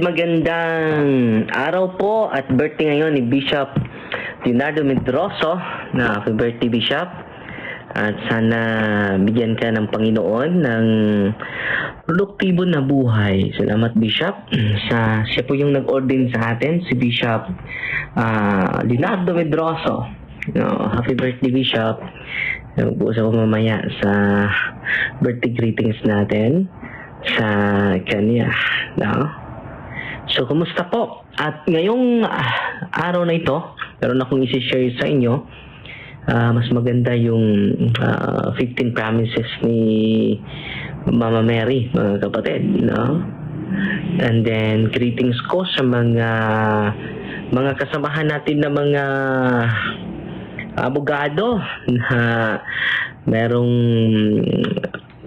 magandang araw po at birthday ngayon ni Bishop Leonardo Medroso na happy birthday Bishop at sana bigyan ka ng Panginoon ng produktibo na buhay. Salamat Bishop. Sa, siya po yung nag-ordain sa atin, si Bishop ah, Leonardo Medroso. No, happy birthday Bishop. Mag-uusap ko mamaya sa birthday greetings natin sa kanya. No? So, kumusta po? At ngayong ah, araw na ito, meron akong isi-share sa inyo. Ah, mas maganda yung ah, 15 promises ni Mama Mary, mga kapatid. No? And then, greetings ko sa mga mga kasamahan natin na mga abogado na merong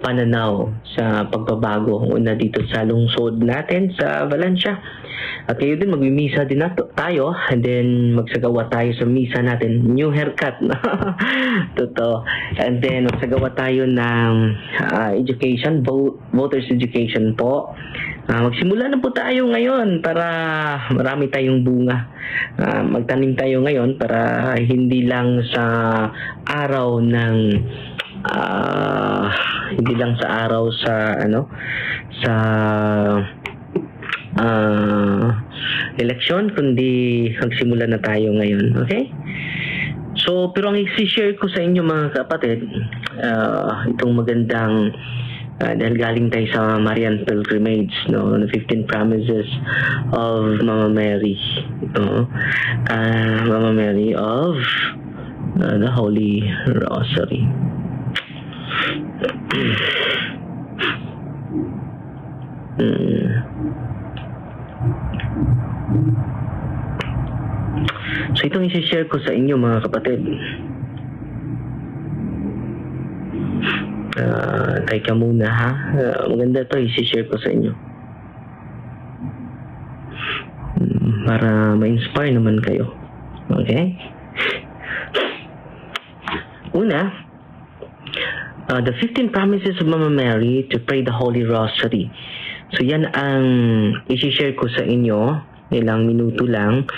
pananaw sa pagbabago una dito sa lungsod natin sa Valencia. At kayo din magmimisa din nato, tayo and then magsagawa tayo sa misa natin. New haircut. Totoo. And then magsagawa tayo ng ah, education, vo- voters education po. Ah, magsimula na po tayo ngayon para marami tayong bunga. Ah, magtanim tayo ngayon para hindi lang sa araw ng ah hindi lang sa araw sa ano sa ah eleksyon kundi magsimula na tayo ngayon okay? So pero ang i-share ko sa inyo mga kapatid ah, itong magandang ah, dahil galing tayo sa Marian Pilgrimage no the 15 promises of Mama Mary no? Ah, Mama Mary of ah, the Holy Rosary Mm. So itong isi-share ko sa inyo mga kapatid. Ah, teka muna ha. Ah, maganda to isi-share ko sa inyo. Mm, Para ma-inspire naman kayo. Okay? Una, Uh, the 15 promises of Mama Mary to pray the Holy Rosary. So yan ang isi-share ko sa inyo, ilang minuto lang.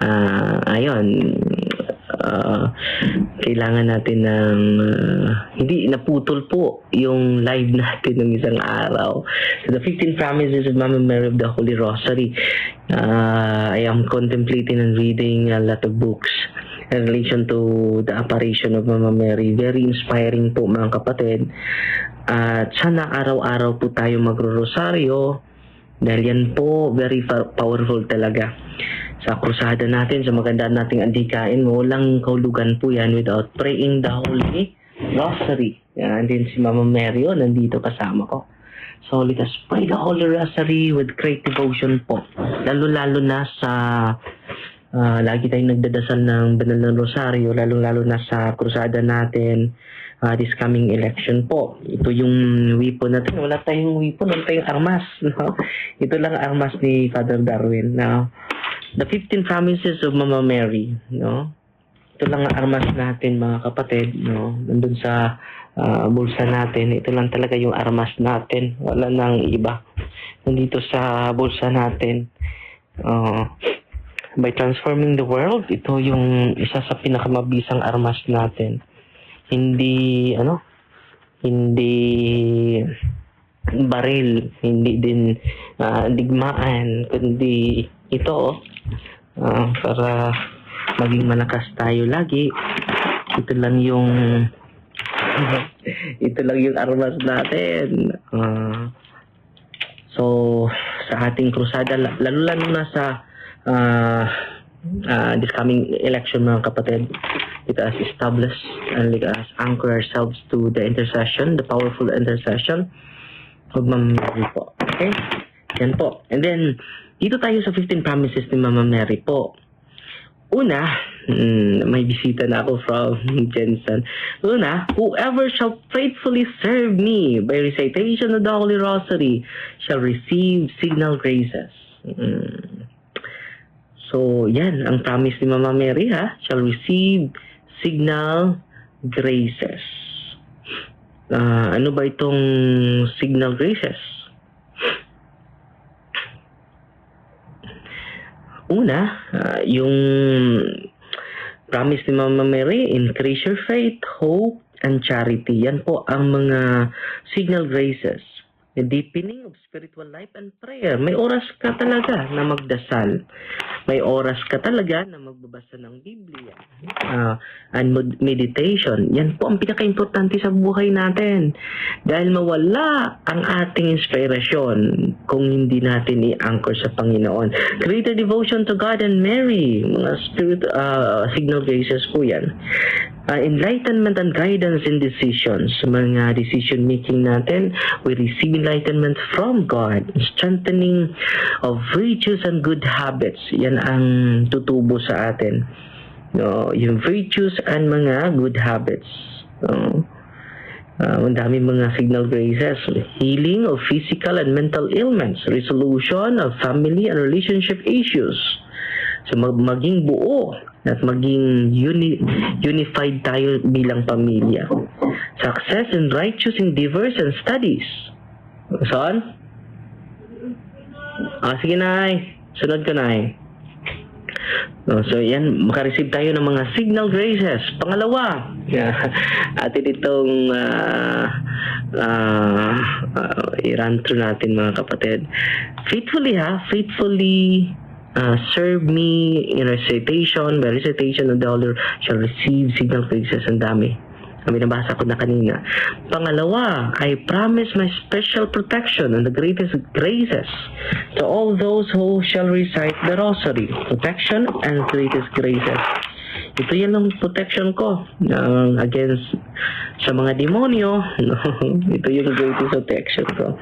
Ah, ayun, ah, kailangan natin ng ah, hindi naputol po yung live natin ng isang araw. So the 15 promises of Mama Mary of the Holy Rosary. Ah, I am contemplating and reading a lot of books in relation to the apparition of Mama Mary. Very inspiring po mga kapatid. At sana araw-araw po tayo magro-rosaryo dahil yan po very powerful talaga. Sa krusada natin, sa maganda nating andikain, walang kahulugan po yan without praying the Holy Rosary. Yan din si Mama Mary, oh, nandito kasama ko. So let us pray the Holy Rosary with great devotion po. Lalo-lalo na sa Ah, lagi tayong nagdadasal ng banal ng rosaryo, lalong-lalo na sa krusada natin ah, this coming election po. Ito yung weapon natin. Wala tayong weapon, wala tayong armas. No? Ito lang ang armas ni Father Darwin. No? The 15 promises of Mama Mary. No? Ito lang ang armas natin mga kapatid. No? Nandun sa ah, bulsa natin. Ito lang talaga yung armas natin. Wala nang iba. Nandito sa bulsa natin. Oh by transforming the world, ito yung isa sa pinakamabisang armas natin. Hindi, ano, hindi baril, hindi din ah, digmaan, kundi ito, oh, ah, para maging malakas tayo lagi. Ito lang yung ito lang yung armas natin. Ah, so, sa ating krusada, la- lalo-lalo na sa uh, uh, this coming election mga kapatid let us establish and let us anchor ourselves to the intercession, the powerful intercession of Mama Mary po. Okay? Yan po. And then, dito tayo sa 15 promises ni Mama Mary po. Una, mm, may bisita na ako from Jensen. Una, whoever shall faithfully serve me by recitation of the Holy Rosary shall receive signal graces. Mm. So, yan, ang promise ni Mama Mary ha, shall receive signal graces. Ah, ano ba itong signal graces? una, ah, yung promise ni Mama Mary, increase your faith, hope, and charity. Yan po ang mga signal graces. Deepening of spiritual life and prayer. May oras ka talaga na magdasal. May oras ka talaga na magbabasa ng Biblia. Ah, and meditation. Yan po ang pinaka-importante sa buhay natin. Dahil mawala ang ating inspirasyon kung hindi natin i-anchor sa Panginoon. Greater devotion to God and Mary. Mga spirit, ah, signal graces po yan. Ah, enlightenment and guidance in decisions. Mga decision making natin, we receive enlightenment from God. Strengthening of virtues and good habits. Yan ang tutubo sa atin. No, yung virtues and mga good habits. No? Ah, ang dami mga signal graces. Healing of physical and mental ailments. Resolution of family and relationship issues. So mag- maging buo at maging uni- unified tayo bilang pamilya. Success in righteous endeavors and studies. Saan? Ah, sige Nay. Sunod ka Nay. No, so yan, makareceive tayo ng mga signal graces. Pangalawa, atin itong uh, uh, uh, i-run through natin mga kapatid. Faithfully ha, faithfully uh, serve me in recitation, by recitation of the dollar shall receive signal graces. Ang dami. Ang binabasa ko na kanina. Pangalawa, I promise my special protection and the greatest graces to all those who shall recite the rosary. Protection and greatest graces. Ito yan ang protection ko uh, against sa mga demonyo. Ito yung greatest protection ko.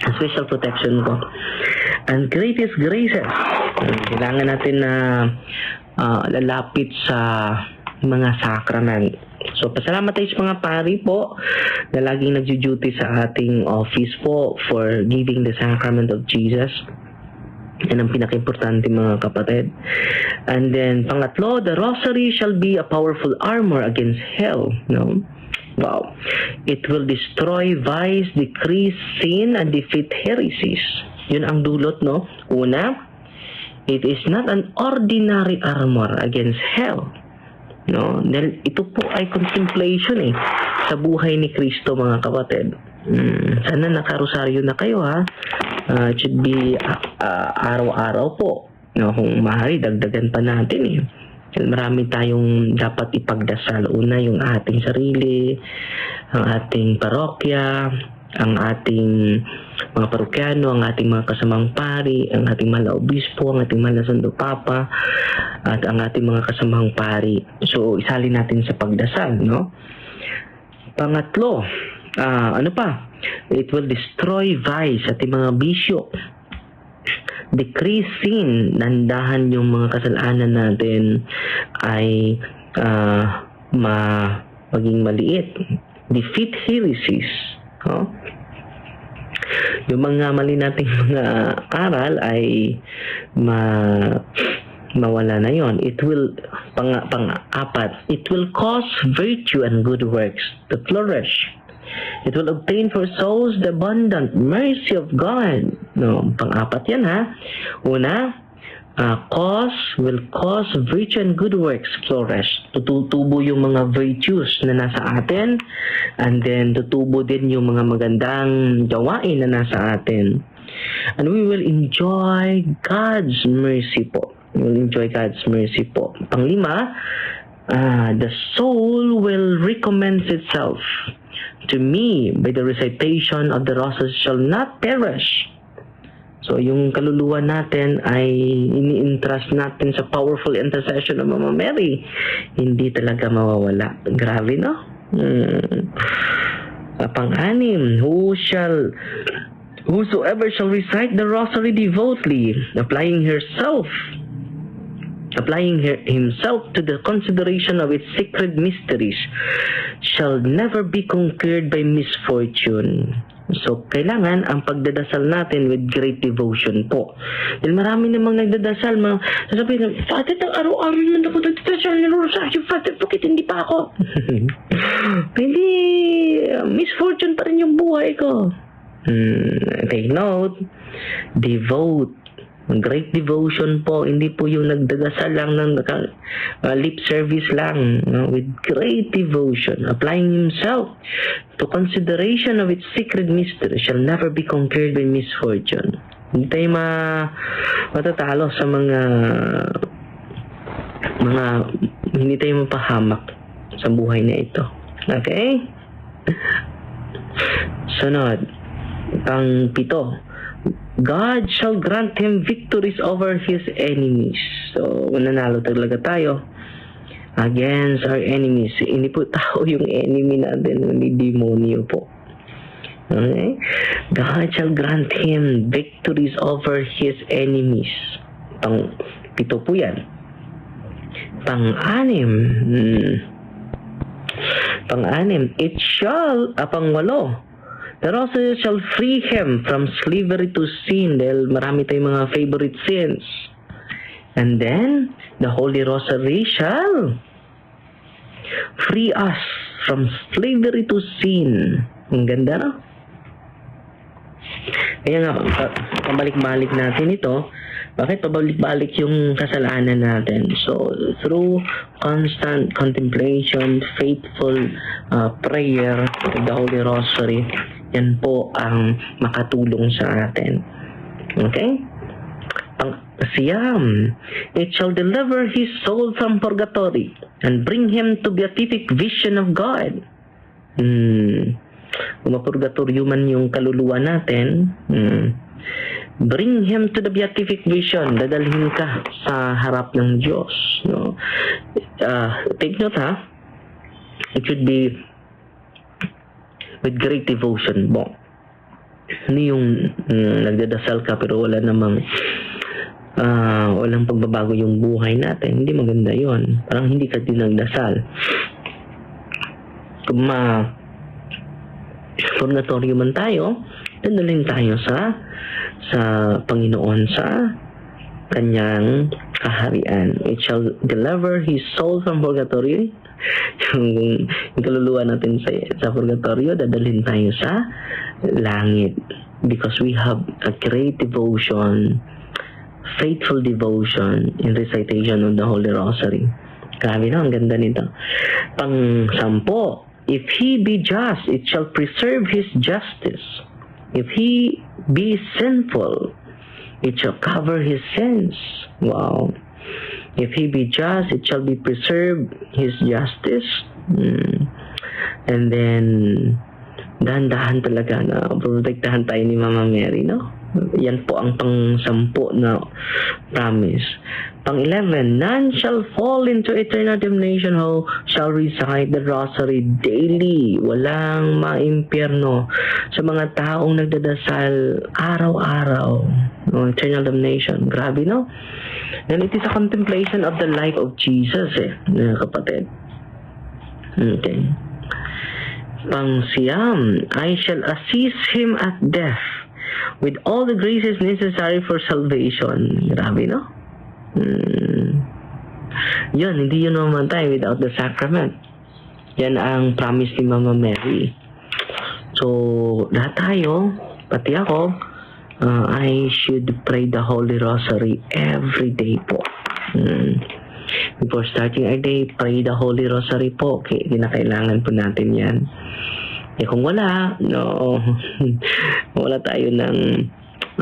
Special protection ko. And greatest graces. Kailangan natin na ah, lalapit sa mga sacrament. So, pasalamat tayo sa mga pari po na laging nagjo-duty sa ating office po for giving the sacrament of Jesus. Yan ang pinaka-importante mga kapatid. And then, pangatlo, the rosary shall be a powerful armor against hell. No? Wow. It will destroy vice, decrease sin, and defeat heresies. Yun ang dulot, no? Una, it is not an ordinary armor against hell. No? Dahil ito po ay contemplation eh sa buhay ni Kristo mga kapatid. Mm, sana nakarosaryo na kayo ha. Ah, it should be ah, ah, araw-araw po. No, kung maaari, dagdagan pa natin eh. Marami tayong dapat ipagdasal. Una, yung ating sarili, ang ating parokya, ang ating mga parokyano, ang ating mga kasamang pari, ang ating mga obispo, ang ating mga sundo papa, at ang ating mga kasamang pari. So, isali natin sa pagdasal, no? Pangatlo, ah, ano pa? It will destroy vice at yung mga bisyo. Decrease sin, nandahan yung mga kasalanan natin ay ah, ma maging maliit. Defeat heresies. No? Yung mga mali nating mga aral ay ma mawala na yon. It will pang pang-apat, it will cause virtue and good works to flourish. It will obtain for souls the abundant mercy of God. No, pang-apat yan ha. Una, uh, cause will cause virtue and good works flourish. Tutubo yung mga virtues na nasa atin and then tutubo din yung mga magandang gawain na nasa atin. And we will enjoy God's mercy po. We will enjoy God's mercy po. Panglima, ah, the soul will recommence itself to me by the recitation of the roses shall not perish. So, yung kaluluwa natin ay ini-entrust natin sa powerful intercession ng Mama Mary. Hindi talaga mawawala. Grabe, no? Hmm. Pang-anim, who shall whosoever shall recite the rosary devotedly, applying herself applying her, himself to the consideration of its sacred mysteries, shall never be conquered by misfortune. So, kailangan ang pagdadasal natin with great devotion po. Dahil marami namang nagdadasal, mga sasabihin na, Father, ang araw-araw naman ako nagdadasal ng rosaryo, Father, bakit hindi pa ako? hindi, misfortune pa rin yung buhay ko. Hmm, take note, devote Great devotion po, hindi po yung nagdadasal lang ng uh, lip service lang. no? With great devotion, applying himself to consideration of its secret mystery shall never be conquered by misfortune. Hindi tayo ma matatalo sa mga mga hindi tayo mapahamak sa buhay na ito. Okay? Sunod. Pang pito. God shall grant him victories over his enemies. So, nanalo talaga tayo against our enemies. Hindi po tao yung enemy natin, hindi demonyo po. Okay? God shall grant him victories over his enemies. Pang pito po yan. Pang-anim. Hmm. Pang-anim. It shall, ah, pang-walo. The roses shall free him from slavery to sin dahil marami tayong mga favorite sins. And then, the Holy Rosary shall free us from slavery to sin. Ang ganda, no? Kaya nga, pa- pabalik-balik natin ito. Bakit pabalik-balik yung kasalanan natin? So, through constant contemplation, faithful uh, prayer the Holy Rosary, yan po ang makatulong sa atin. Okay? Pang siyam, it shall deliver his soul from purgatory and bring him to beatific vision of God. Hmm. Kung mapurgatorio man yung kaluluwa natin, hmm, bring him to the beatific vision. Dadalhin ka sa harap ng Diyos. No? Ah, take note ha. It should be with great devotion mo. Ano yung mm, nagdadasal ka pero wala namang ah, walang pagbabago yung buhay natin. Hindi maganda yon Parang hindi ka din nagdasal. Kung ma purgatorio man tayo, dadalhin tayo sa sa Panginoon sa kanyang kaharian. It shall deliver his soul from purgatory. Yung, yung kaluluwa natin sa, sa purgatorio, dadalhin tayo sa langit. Because we have a great devotion, faithful devotion in recitation of the Holy Rosary. Grabe no, ang ganda nito. Pang sampo, if he be just, it shall preserve his justice. If he be sinful, it shall cover his sins. Wow. If he be just, it shall be preserved his justice. Hmm. And then, dahan-dahan talaga na protektahan tayo ni Mama Mary, no? Yan po ang pang-sampu na promise. Pang-11, none shall fall into eternal damnation who shall recite the rosary daily. Walang maimpyerno sa mga taong nagdadasal araw-araw. No, eternal damnation. Grabe, no? And it is a contemplation of the life of Jesus, eh, mga kapatid. Okay. Pang siyam, I shall assist him at death with all the graces necessary for salvation. Grabe, no? Hmm. Yun, hindi yun mamatay without the sacrament. Yan ang promise ni Mama Mary. So, lahat tayo, pati ako, uh, I should pray the Holy Rosary every day po. Hmm. Before starting our day, pray the Holy Rosary po. Okay, kinakailangan po natin yan. Eh kung wala, no, wala tayo ng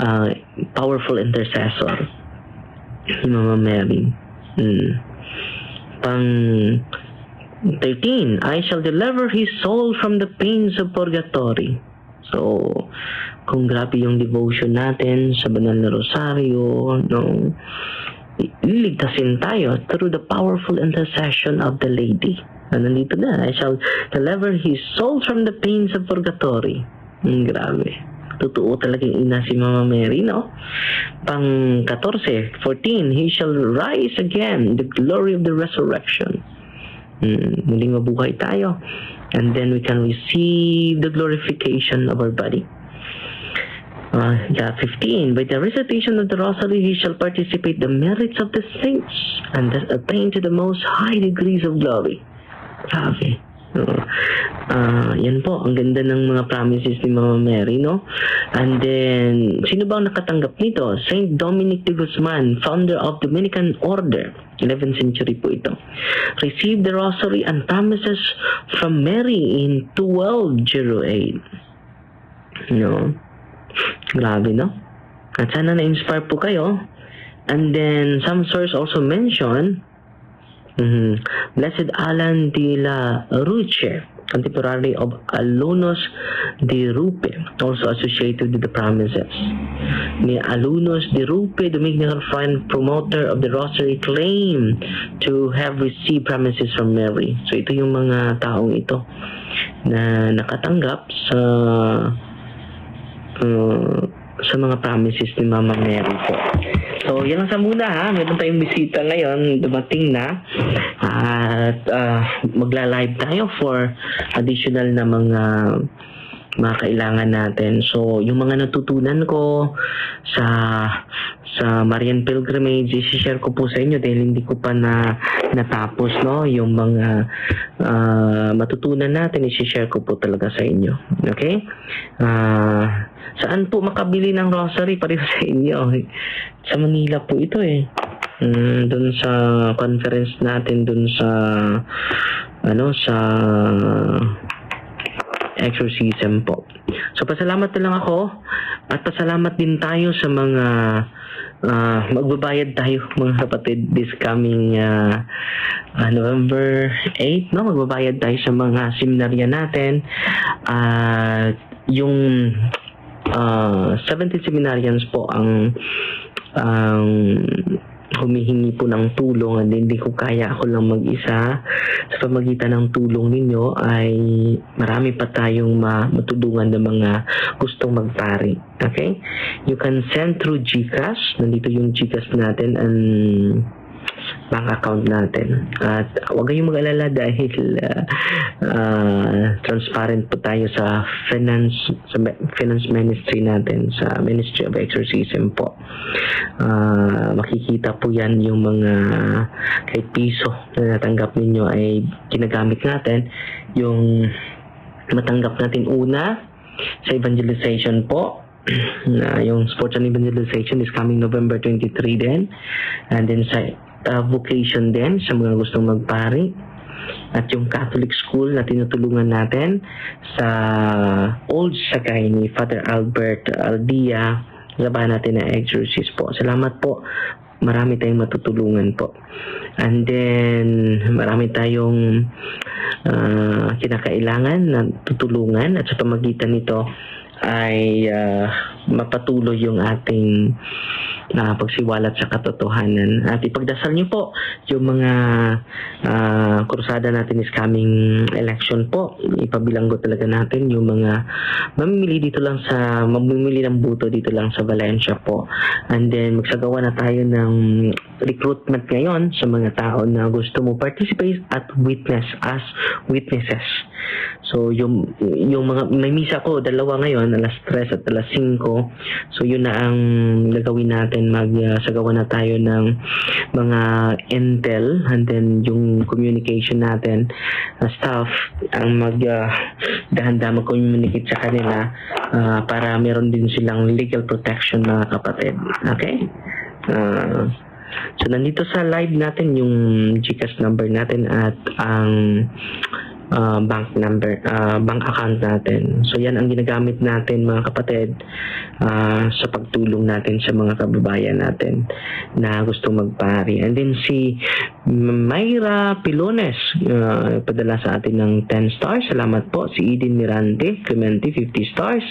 ah, powerful intercessor. Si Mama Mary. Hmm. Pang 13, I shall deliver his soul from the pains of purgatory. So, kung grabe yung devotion natin sa banal na rosaryo, no, liligtasin tayo through the powerful intercession of the lady. Na nandito na, I shall deliver his soul from the pains of purgatory. Hmm, grabe. Totoo talaga yung ina si Mama Mary, no? Pang 14, 14, he shall rise again, the glory of the resurrection. Hmm, muling mabuhay tayo. And then we can receive the glorification of our body. Uh, yeah, 15. By the recitation of the Rosary, he shall participate the merits of the saints and attain to the most high degrees of glory. Grabe. Uh, ah, yan po, ang ganda ng mga promises ni Mama Mary, no? And then, sino ba ang nakatanggap nito? Saint Dominic de Guzman, founder of Dominican Order. 11th century po ito. Received the rosary and promises from Mary in 1208. No? Grabe, no? At sana na-inspire po kayo. And then, some source also mention Mhm. Blessed Alan de la Ruche, contemporary of Alunos de Rupe, also associated with the promises. Ni Alunos de Rupe, Dominican friend promoter of the Rosary, claim to have received promises from Mary. So ito yung mga taong ito na nakatanggap sa uh, sa mga promises ni Mama Mary po. So, yan lang sa muna ha. Meron tayong bisita ngayon. Dumating na. At uh, magla-live tayo for additional na mga mga kailangan natin. So, yung mga natutunan ko sa sa Marian Pilgrimage, i-share ko po sa inyo dahil hindi ko pa na natapos, no? Yung mga ah, matutunan natin, i-share ko po talaga sa inyo. Okay? Ah, saan po makabili ng rosary? Pareho sa inyo. Sa Manila po ito eh. Mm, doon sa conference natin doon sa ano sa exorcism po. So pasalamat na lang ako at pasalamat din tayo sa mga ah, magbabayad tayo mga kapatid this coming ah, ah, November 8 no? Magbabayad tayo sa mga seminarya natin. At yung ah 17 seminarians po ang ang humihingi po ng tulong at hindi ko kaya ako lang mag-isa sa pamagitan ng tulong ninyo ay marami pa tayong ma- matulungan ng mga gustong magpari. Okay? You can send through GCash. Nandito yung GCash natin and bank account natin. At huwag kayong mag-alala dahil uh, uh, transparent po tayo sa finance sa finance ministry natin sa Ministry of Exorcism po. Ah, makikita po yan yung mga kahit piso na natanggap ninyo ay ginagamit natin yung matanggap natin una sa evangelization po na yung sports and evangelization is coming November 23 din and then sa uh, vocation din sa mga gustong magpari at yung Catholic school na tinutulungan natin sa Old Sagay ni Father Albert Aldia laban natin na exorcist po. Salamat po. Marami tayong matutulungan po. And then, marami tayong ah, kinakailangan na tutulungan at sa pamagitan nito ay ah, mapatuloy yung ating na pagsiwalat sa katotohanan. At ipagdasal niyo po yung mga ah, krusada natin is coming election po. Ipabilanggo talaga natin yung mga mamimili dito lang sa mamimili ng buto dito lang sa Valencia po. And then magsagawa na tayo ng recruitment ngayon sa mga tao na gusto mo participate at witness as witnesses. So yung yung mga may misa ko dalawa ngayon alas 3 at alas 5. So yun na ang gagawin natin magsagawa na tayo ng mga intel and then yung communication natin na staff ang mag uh, dahan mag-communicate sa kanila ah, para meron din silang legal protection mga kapatid. Okay? Ah, so nandito sa live natin yung GCash number natin at ang ah, bank number, ah, bank account natin. So yan ang ginagamit natin mga kapatid ah, sa pagtulong natin sa mga kababayan natin na gusto magpari. And then si Mayra Pilones, ah, padala sa atin ng 10 stars. Salamat po. Si Eden Mirante, Clemente, 50 stars.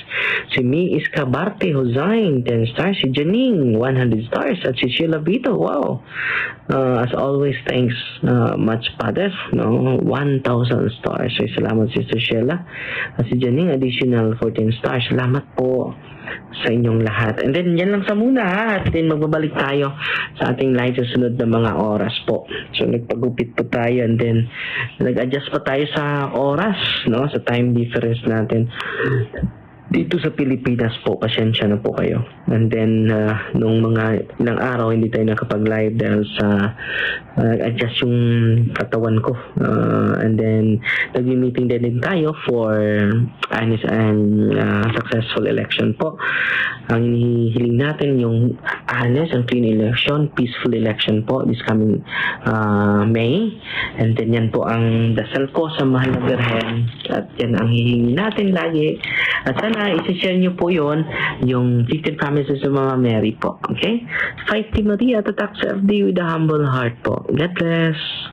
Si Mi Iscabarte Hosain, 10 stars. Si Janine, 100 stars. At si Sheila Vito, wow. Ah, as always, thanks ah, much, Father. No? 1,000 stars. So, salamat, Sister Sheila. At si Janine, additional 14 stars. Salamat po sa inyong lahat. And then, yan lang sa muna ha. At then, magbabalik tayo sa ating live sa sunod na mga oras po. So, nagpagupit po tayo and then, nag-adjust pa tayo sa oras, no? Sa time difference natin. Dito sa Pilipinas po, pasensya na po kayo. And then, uh, nung mga ilang araw, hindi tayo nakapag-live dahil sa uh, adjust yung katawan ko. Uh, and then, nag-meeting din, din tayo for honest and uh, successful election po. Ang hinihiling natin yung honest and clean election, peaceful election po this coming uh, May. And then, yan po ang dasal ko sa mahal na Birhen. At yan ang hihingi natin lagi. At sana, isi-share nyo po yon yung 15 promises of Mama Mary po. Okay? Fight Maria, tatak sa FD with a humble heart po. God bless.